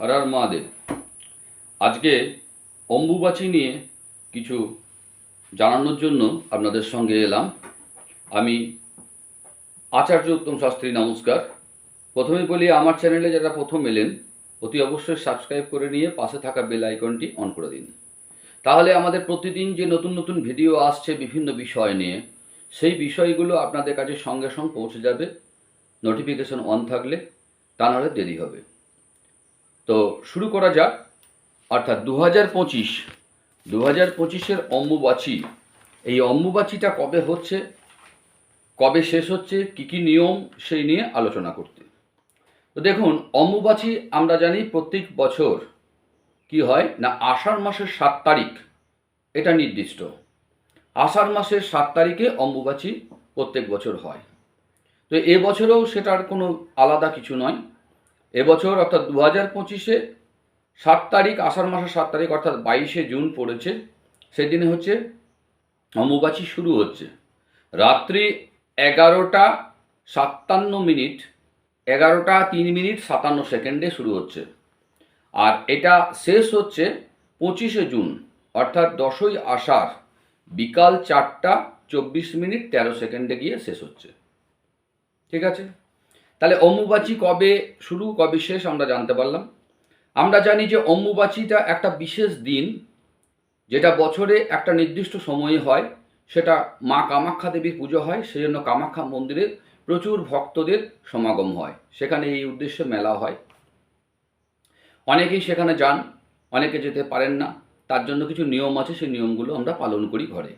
হরার মহাদেব। আজকে অম্বুবাচী নিয়ে কিছু জানানোর জন্য আপনাদের সঙ্গে এলাম। আমি আচার্য উত্তম শাস্ত্রী, নমস্কার। প্রথমে বলি, আমার চ্যানেলে যারা প্রথম এলেন, অতি অবশ্যই সাবস্ক্রাইব করে নিয়ে পাশে থাকা বেল আইকনটি অন করে দিন। তাহলে আমাদের প্রতিদিন যে নতুন নতুন ভিডিও আসছে বিভিন্ন বিষয় নিয়ে, সেই বিষয়গুলো আপনাদের কাছে সঙ্গে সঙ্গে পৌঁছে যাবে। নোটিফিকেশন অন থাকলে তা নাহলে দেরি হবে। তো শুরু করা যাক। অর্থাৎ দু হাজার পঁচিশ দু হাজার পঁচিশের অম্বুবাচী। এই অম্বুবাচীটা কবে হচ্ছে? কবে শেষ হচ্ছে? কী কী নিয়ম সেই নিয়ে আলোচনা করতে। তো দেখুন, অম্বুবাচী আমরা জানি প্রত্যেক বছর কি হয় না, আষাঢ় মাসের সাত তারিখ এটা নির্দিষ্ট। আষাঢ় মাসের সাত তারিখে অম্বুবাচী প্রত্যেক বছর হয়। তো এবছরেও সেটার কোনো আলাদা কিছু নয়। এবছর অর্থাৎ দু হাজার পঁচিশে সাত তারিখ, আষাঢ় মাসের সাত তারিখ, অর্থাৎ বাইশে জুন পড়েছে। সেদিনে হচ্ছে অম্বুবাচী শুরু হচ্ছে। রাত্রি এগারোটা সাতান্ন মিনিট, এগারোটা তিন মিনিট সাতান্ন সেকেন্ডে শুরু হচ্ছে। আর এটা শেষ হচ্ছে পঁচিশে জুন, অর্থাৎ দশই আষাঢ়, বিকাল চারটা চব্বিশ মিনিট তেরো সেকেন্ডে গিয়ে শেষ হচ্ছে। ঠিক আছে? তাহলে অম্বুবাচী কবে শুরু, কবে শেষ আমরা জানতে পারলাম। আমরা জানি যে অম্বুবাচীটা একটা বিশেষ দিন, যেটা বছরে একটা নির্দিষ্ট সময়ে হয়, সেটা মা কামাখ্যা দেবীর পুজো হয় সেই জন্য কামাখ্যা মন্দিরে প্রচুর ভক্তদের সমাগম হয়। সেখানে এই উদ্দেশ্যে মেলা হয়। অনেকেই সেখানে যান, অনেকে যেতে পারেন না, তার জন্য কিছু নিয়ম আছে, সেই নিয়মগুলো আমরা পালন করি ঘরে।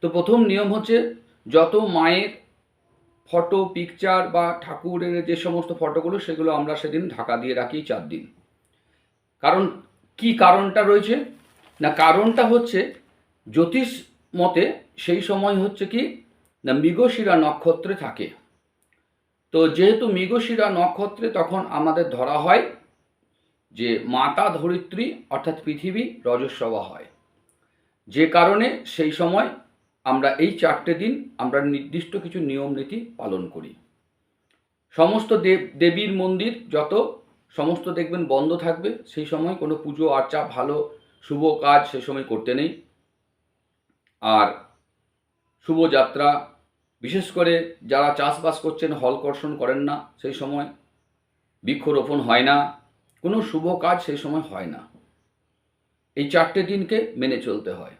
তো প্রথম নিয়ম হচ্ছে, যত মায়ের ফটো পিকচার বা ঠাকুরের যে সমস্ত ফটোগুলো সেগুলো আমরা সেদিন ঢাকা দিয়ে রাখি চার দিন। কারণ কি কারণটা রয়েছে? না, কারণটা হচ্ছে জ্যোতিষ মতে সেই সময় হচ্ছে কি, না, মৃগশিরা নক্ষত্রে থাকে। তো যেহেতু মৃগশিরা নক্ষত্রে তখন আমাদের ধরা হয় যে মাতা ধরিত্রী অর্থাৎ পৃথিবী রজস্রবা হয়। যে কারণে সেই সময় আমরা এই চারটে দিন আমরা নির্দিষ্ট কিছু নিয়ম নীতি পালন করি। সমস্ত দেব দেবীর মন্দির যত, সমস্ত দেখবেন বন্ধ থাকবে, সেই সময় কোনো পুজো আর্চা ভালো, শুভ কাজ সে সময় করতে নেই। আর শুভযাত্রা বিশেষ করে যারা চাষবাস করছেন, হল কর্ষণ করেন না, সেই সময় বৃক্ষরোপণ হয় না, কোনো শুভ কাজ সেই সময় হয় না। এই চারটে দিনকে মেনে চলতে হয়।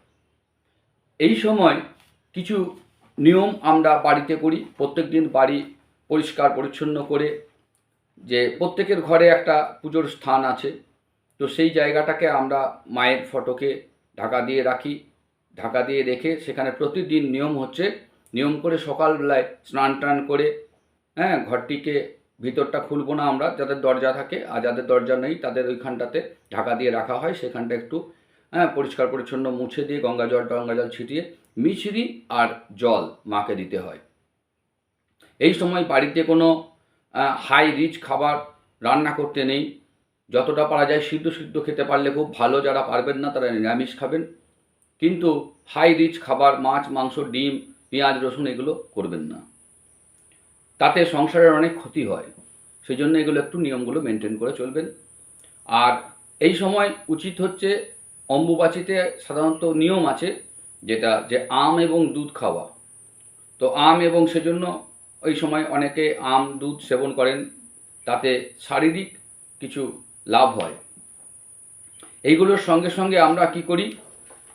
এই সময় কিছু নিয়ম আমরা বাড়িতে করি। প্রত্যেক দিন বাড়ি পরিষ্কার পরিচ্ছন্ন করে যে প্রত্যেকের ঘরে একটা পুজোর স্থান আছে। তো সেই জায়গাটাকে আমরা মায়ের ফটোকে ঢাকা দিয়ে রাখি। ঢাকা দিয়ে রেখে সেখানে প্রতিদিন নিয়ম হচ্ছে, নিয়ম করে সকালবেলায় স্নান টান করে হ্যাঁ ঘরটিকে ভিতরটা খুলবো না আমরা, যাদের দরজা থাকে, আর যাদের দরজা নেই তাদের ওইখানটাতে ঢাকা দিয়ে রাখা হয়। সেখানটা একটু হ্যাঁ পরিষ্কার পরিচ্ছন্ন মুছে দিয়ে গঙ্গা জল টঙ্গা জল ছিটিয়ে মিছরি আর জল মাকে দিতে হয়। এই সময় বাড়িতে কোনো হাই রিচ খাবার রান্না করতে নেই। যতটা পারা যায় সিদ্ধ সিদ্ধ খেতে পারলে খুব ভালো, যারা পারবেন না তারা নিরামিষ খাবেন। কিন্তু হাই রিচ খাবার, মাছ, মাংস, ডিম, পেঁয়াজ, রসুন এগুলো করবেন না। তাতে সংসারের অনেক ক্ষতি হয়। সেই জন্য এগুলো একটু নিয়মগুলো মেনটেন করে চলবেন। আর এই সময় উচিত হচ্ছে অম্বুবাচিতে সাধারণত নিয়ম আছে যেটা যে আম এবং দুধ খাওয়া। তো আম এবং সেজন্য ওই সময় অনেকে আম, দুধ সেবন করেন, তাতে শারীরিক কিছু লাভ হয়। এইগুলোর সঙ্গে সঙ্গে আমরা কি করি?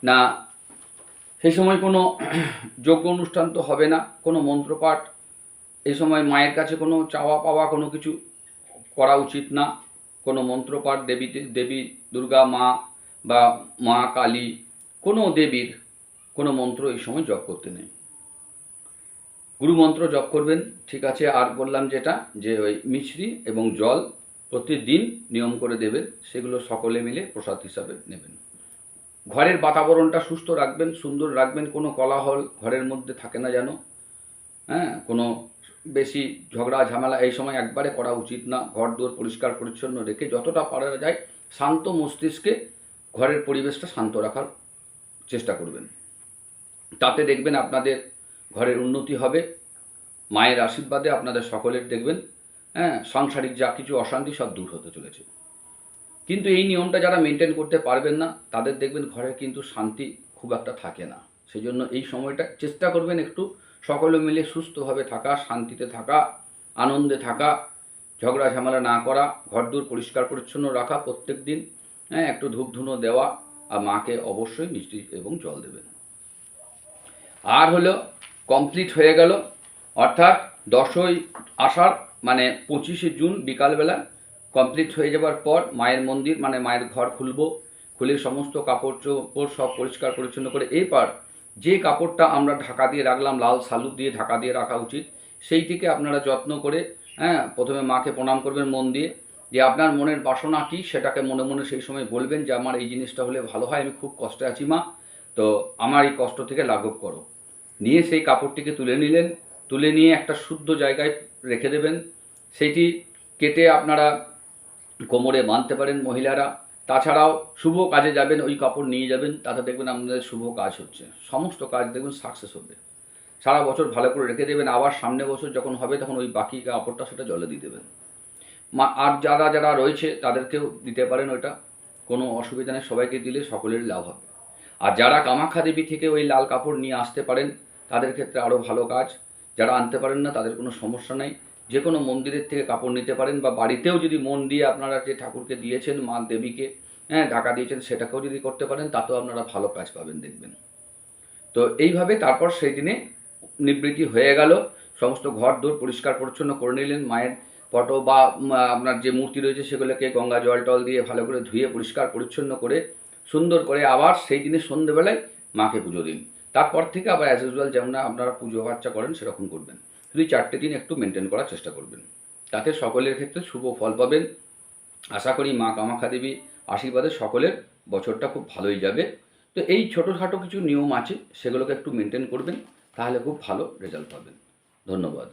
না, সেই সময় কোনো যোগ্য অনুষ্ঠান তো হবে না, কোনো মন্ত্রপাঠ, এই সময় মায়ের কাছে কোনো চাওয়া পাওয়া, কোনো কিছু করা উচিত না। কোনো মন্ত্রপাঠ দেবী দেবী, দুর্গা, মা বা মা কালী কোনো দেবীর কোনো মন্ত্র এই সময় জপ করতে নেই। গুরুমন্ত্র জপ করবেন, ঠিক আছে, আর বললাম যেটা, যে ওই মিছরি এবং জল প্রতিদিন নিয়ম করে দেবেন, সেগুলো সকলে মিলে প্রসাদ হিসাবে নেবেন। ঘরের বাতাবরণটা সুস্থ রাখবেন, সুন্দর রাখবেন, কোনো কলাহল ঘরের মধ্যে থাকে না যেন। হ্যাঁ কোনো বেশি ঝগড়া, ঝামেলা এই সময় একবারে করা উচিত না। ঘর দুয়ার পরিষ্কার, পরিচ্ছন্ন রেখে যতটা পারা যায় শান্ত মস্তিষ্কে ঘরের পরিবেশটা শান্ত রাখার চেষ্টা করবেন। তাতে দেখবেন আপনাদের ঘরের উন্নতি হবে। মায়ের আশীর্বাদে আপনাদের সকলের দেখবেন হ্যাঁ সাংসারিক যা কিছু অশান্তি সব দূর হতে চলেছে। কিন্তু এই নিয়মটা যারা মেনটেন করতে পারবেন না, তাদের দেখবেন ঘরে কিন্তু শান্তি খুব একটা থাকে না। সেই জন্য এই সময়টা চেষ্টা করবেন একটু সকলে মিলে সুস্থভাবে থাকা, শান্তিতে থাকা, আনন্দে থাকা, ঝগড়া ঝামেলা না করা ঘরদূর পরিষ্কার পরিচ্ছন্ন রাখা প্রত্যেক দিন। হ্যাঁ একটু ধূপ ধুনো দেওয়া আর মাকে অবশ্যই মিষ্টি এবং জল দেবেন। আর হলো কমপ্লিট হয়ে গেল, অর্থাৎ দশই আষাঢ় মানে পঁচিশে জুন বিকালবেলা কমপ্লিট হয়ে যাবার পর মায়ের মন্দির মানে মায়ের ঘর খুলবো, খুলে সমস্ত কাপড় চোপড় সব পরিষ্কার পরিচ্ছন্ন করে এরপর যে কাপড়টা আমরা ঢাকা দিয়ে রাখলাম, লাল সালু দিয়ে ঢাকা দিয়ে রাখা উচিত, সেইটিকে আপনারা যত্ন করে হ্যাঁ প্রথমে মাকে প্রণাম করবেন মন দিয়ে যে আপনার মনের বাসনা কী সেটাকে মনে মনে সেই সময় বলবেন যে আমার এই জিনিসটা হলে ভালো হয়, আমি খুব কষ্টে আছি মা। তো আমার এই কষ্ট থেকে লাঘব করো। নিয়ে সেই কাপড়টিকে তুলে নিলেন, তুলে নিয়ে একটা শুদ্ধ জায়গায় রেখে দেবেন। সেইটি কেটে আপনারা কোমরে বাঁধতে পারেন মহিলারা। তাছাড়াও শুভ কাজে যাবেন, ওই কাপড় নিয়ে যাবেন, তাতে দেখবেন আপনাদের শুভ কাজ হচ্ছে। সমস্ত কাজ দেখবেন সাকসেস হবে। সারা বছর ভালো করে রেখে দেবেন, আবার সামনে বছর যখন হবে তখন ওই বাকি কাপড়টা সেটা জলে দিয়ে দেবেন। আর যারা যারা রয়েছে তাদেরকেও দিতে পারেন ওইটা। কোনো অসুবিধা নেই, সবাইকে দিলে সকলের লাভ হবে। আর যারা কামাখ্যা দেবী থেকে ওই লাল কাপড় নিয়ে আসতে পারেন, তাদের ক্ষেত্রে আরও ভালো কাজ। যারা আনতে পারেন না, তাদের কোনো সমস্যা নেই। যে কোনো মন্দিরের থেকে কাপড় নিতে পারেন বা বাড়িতেও যদি মন দিয়ে আপনারা যে ঠাকুরকে দিয়েছেন, মা দেবীকে হ্যাঁ ঢাকা দিয়েছেন, সেটাকেও যদি করতে পারেন, তাতেও আপনারা ভালো কাজ পাবেন, দেখবেন। তো এইভাবে তারপর সেই দিনে নিবৃত্তি হয়ে গেল। সমস্ত ঘর দৌড় পরিষ্কার পরিচ্ছন্ন করে নিলেন। মায়ের ফটো বা আপনার যে মূর্তি রয়েছে সেগুলোকে গঙ্গা জল টল দিয়ে ভালো করে ধুয়ে পরিষ্কার পরিচ্ছন্ন করে, সুন্দর করে আবার সেই দিনে সন্ধেবেলায় মাকে পুজো দিন। তারপর থেকে আবার অ্যাজ ইউজুয়াল যেমন আপনারা পুজো বাচ্চা করেন সেরকম করবেন। শুধু চারটে দিন একটু মেনটেন করার চেষ্টা করবেন। তাতে সকলের ক্ষেত্রে শুভ ফল পাবেন। আশা করি মা কামাখ্যা দেবী আশীর্বাদে সকলের বছরটা খুব ভালোই যাবে। তো এই ছোটোখাটো কিছু নিয়ম আছে, সেগুলোকে একটু মেনটেন করবেন, তাহলে খুব ভালো রেজাল্ট পাবেন। ধন্যবাদ।